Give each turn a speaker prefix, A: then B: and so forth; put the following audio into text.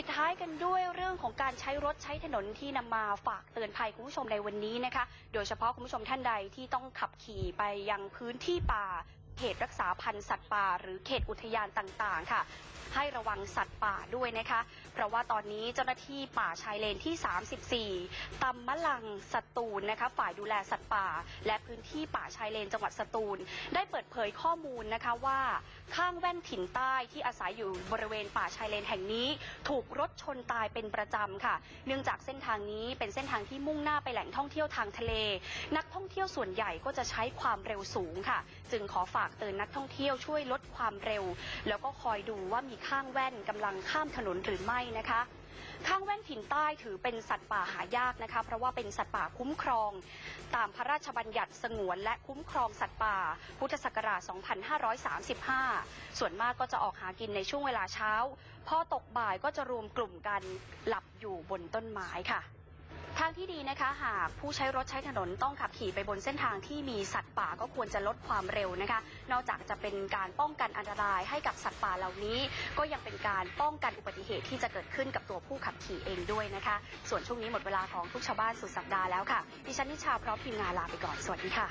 A: ปิดท้ายกันด้วยเรื่องของการใช้รถใช้ถนนที่นำมาฝากเตือนภัยคุณผู้ชมในวันนี้นะคะ โดยเฉพาะคุณผู้ชมท่านใดที่ต้องขับขี่ไปยังพื้นที่ป่าเขตรักษาพันธุ์สัตว์ป่าหรือเขตอุทยานต่างๆ ค่ะ ให้ระวังสัตว์ป่าด้วยนะคะ เพราะว่าตอนนี้เจ้าหน้าที่ป่าชายเลนที่ 34 ตำมะลังสตูลนะคะ ฝ่ายดูแลสัตว์ป่า และพื้นที่ป่าชายเลนจังหวัดสตูล ได้เปิดเผยข้อมูลนะคะว่าข้างแว่นถิ่นใต้ที่อาศัยอยู่บริเวณป่าชายเลนแห่งนี้ ถูกรถชนตายเป็นประจำค่ะ เนื่องจากเส้นทางนี้เป็นเส้นทางที่มุ่งหน้าไปแหล่งท่องเที่ยวทางทะเล นักท่องเที่ยวส่วนใหญ่ก็จะใช้ความเร็วสูงค่ะ จึงขอฝากเตือนนักท่องเที่ยวช่วยลดความเร็ว แล้วก็คอยดูว่ามีข้างแว่นกำลังข้ามถนนหรือไม่นะคะ ข้างแว่นถิ่นใต้ถือเป็นสัตว์ป่าหายากนะคะ เพราะว่าเป็นสัตว์ป่าคุ้มครอง ตามพระราชบัญญัติสงวนและคุ้มครองสัตว์ป่า พุทธศักราช 2535 ส่วนมากก็จะออกหากินในช่วงเวลาเช้า พอตกบ่ายก็จะรวมกลุ่มกันหลับอยู่บนต้นไม้ค่ะางที่ดีนะคะ หากผู้ใช้รถใช้ถนนต้องขับขี่ไปบนเส้นทางที่มีสัตว์ป่าก็ควรจะลดความเร็วนะคะ นอกจากจะเป็นการป้องกันอันตรายให้กับสัตว์ป่าเหล่านี้ ก็ยังเป็นการป้องกันอุบัติเหตุที่จะเกิดขึ้นกับตัวผู้ขับขี่เองด้วยนะคะ ส่วนช่วงนี้หมดเวลาของทุกชาวบ้านสุดสัปดาห์แล้วค่ะ ดิฉันนิชาพร้อมทีมงานลาไปก่อน สวัสดีค่ะ